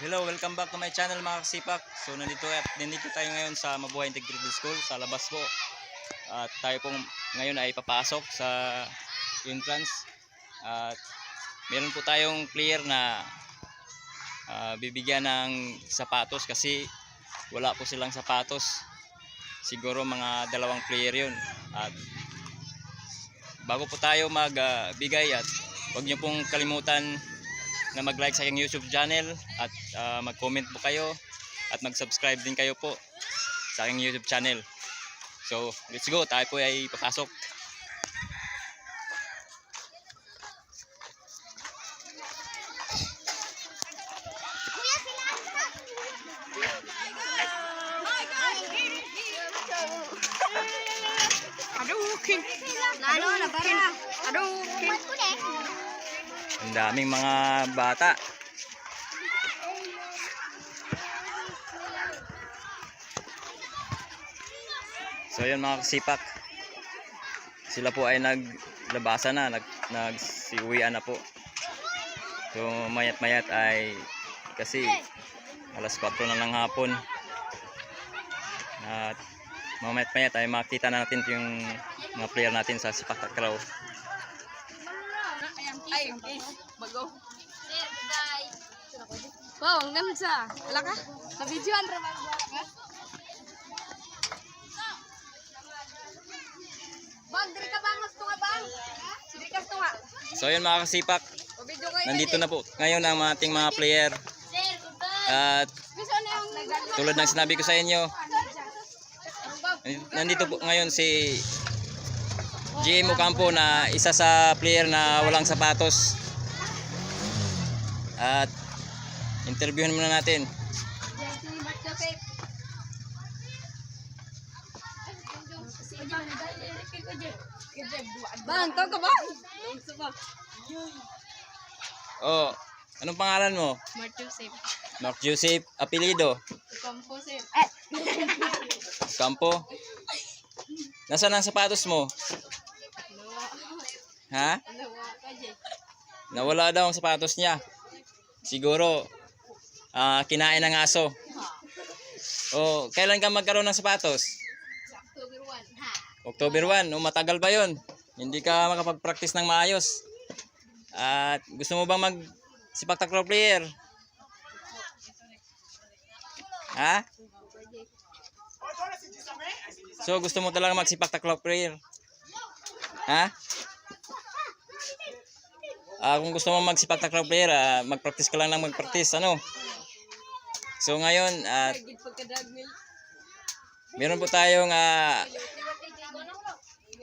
Hello, welcome back to my channel mga kasipak. So nandito, nandito tayo ngayon sa Mabuhay Integrated School sa labas po. At tayo pong ngayon ay papasok sa entrance. At meron po tayong player na ah, bibigyan ng sapatos kasi wala po silang sapatos. Siguro mga dalawang player yun. At bago po tayo magbigay at huwag niyo pong kalimutan na mag-like sa aking YouTube channel at ah, mag-comment po kayo at mag-subscribe din kayo po sa aking YouTube channel. So, let's go. Tayo po ay papasok. Ang daming mga bata. So yun mga kasipak. Sila po ay naglabasan na, nag, nagsiuwian na po. So mayat mayat ay kasi alas 4 na ng hapon. At mamayat mayat ay makita na natin yung mga player natin sa Sipak Takraw. Ay, bago. Wow, ang ganda. Wala ka? Na-videoan ra ba? Bang, diri ka bang gusto nga bang? Diri ka gusto nga. So yun mga kasipak, nandito na po ngayon ang ating mga player. At tulad ng sinabi ko sa inyo, nandito po ngayon si GM Ocampo na isa sa player na walang sapatos. At interviewin muna natin. Bang, tawag ka ba? Oh, anong pangalan mo? Mark Joseph. Mark Joseph, apelido, Kampo sir. Eh, Campo. Nasaan ang sapatos mo? nawa. Ha? Nawa ka. Nawala daw ang sapatos niya. Siguro, ah, kinain ng aso. Oh, kailan ka magkaroon ng sapatos? Sa October 1. Ha? October 1, o matagal pa yon. Hindi ka makapag-practice ng maayos. At gusto mo bang mag sipak takraw player? Ha? So gusto mo talaga magsipak takraw player? Ha? Ah, kung gusto mo magsipak takraw player, ah, mag-practice ka lang ng mag-practice, ano? So ngayon, at Gid pagka-dragmill. Meron po tayong ah,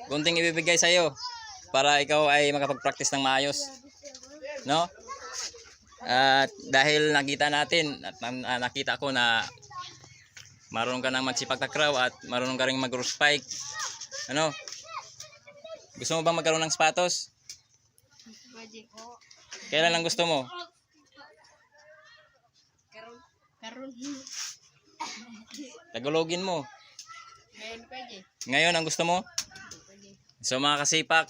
gunting ibibigay sa iyo para ikaw ay makapag-practice ng maayos. No? At dahil nakita natin at ah, nakita ko na marunong ka nang magsipak takraw at marunong ka ring mag spike. Ano? Gusto mo bang magkaroon ng sapatos? Magic. Kailan lang gusto mo? Karon. Karon. Tagalogin mo. Ngayon ang gusto mo? So mga kasipak,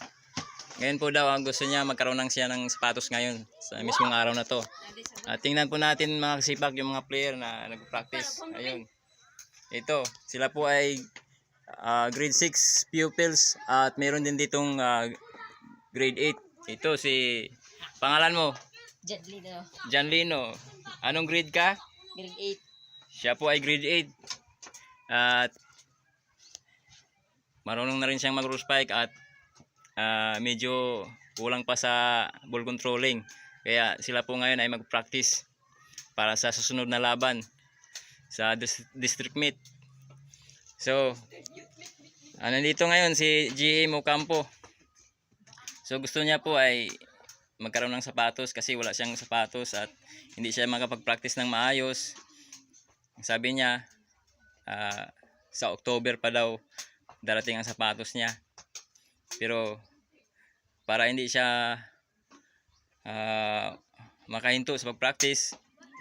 ngayon po daw ang gusto niya magkaroon ng siya ng sapatos ngayon sa mismong araw na to. At tingnan po natin mga kasipak yung mga player na nag-practice. Ayun. Ito, sila po ay ah, grade 6 pupils at meron din ditong ah, grade 8. Ito si pangalan mo, Jadli daw. John Lino. Anong grade ka? Grade 8. Siya po ay grade 8. At marunong na rin siyang mag spike at ah, medyo kulang pa sa ball controlling. Kaya sila po ngayon ay mag-practice para sa susunod na laban sa dis- district meet. So, ah, nandito ngayon si GM Ocampo. So gusto niya po ay magkaroon ng sapatos kasi wala siyang sapatos at hindi siya makapag-practice ng maayos. Sabi niya, ah, sa October pa daw darating ang sapatos niya. Pero para hindi siya ah, makahinto sa pag-practice,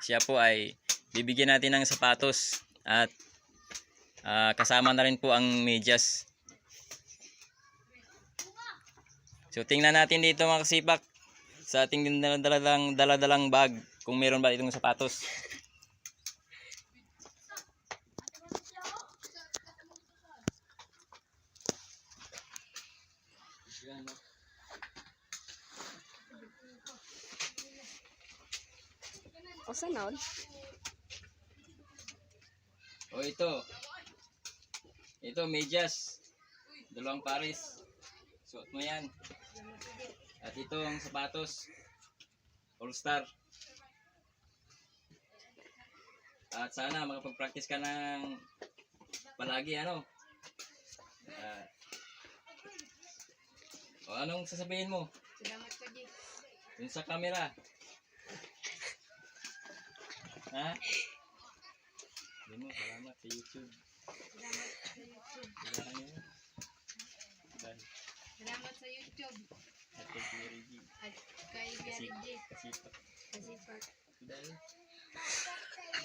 siya po ay bibigyan natin ng sapatos at ah, kasama na rin po ang medyas. So tingnan natin dito mga kasipak sa ating dala-dalang dala-dalang bag kung meron ba itong sapatos. O sanod. O ito. Ito, medyas. Dalawang pares. Suot mo yan. At itong sapatos. All Star. At sana makapag-practice ka ng palagi ano. Ah. o anong sasabihin mo? Salamat ka. Dun sa camera. Ha? Hindi mo, salamat sa YouTube. Salamat sa YouTube. Kailangan nyo. Dahil Salamat sa YouTube. at kay Kuya Reggie. At kay Gary J. Kasipat. Kasipat. Dahil.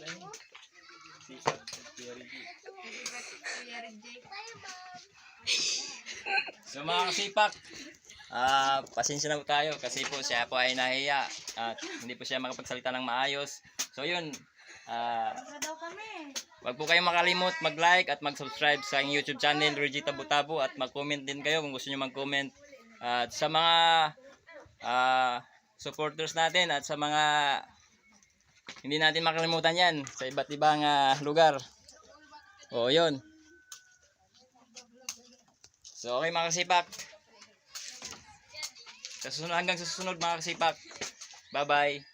Dahil. Kasipat at Kuya Reggie. Kasipat kay Gary J. So mga kasipak, ah pasensya na po tayo kasi po siya po ay nahiya at hindi po siya makapagsalita ng maayos. So yun, ah. Huwag po kayong makalimot mag-like at mag-subscribe sa aking YouTube channel, Reggie Tabu at mag-comment din kayo kung gusto nyo mag-comment. At sa mga ah, supporters natin at sa mga hindi natin makalimutan yan sa iba't ibang ah, lugar. O, yun. So, okay mga kasipak. Sa susunod, hanggang sa susunod mga kasipak. Bye-bye.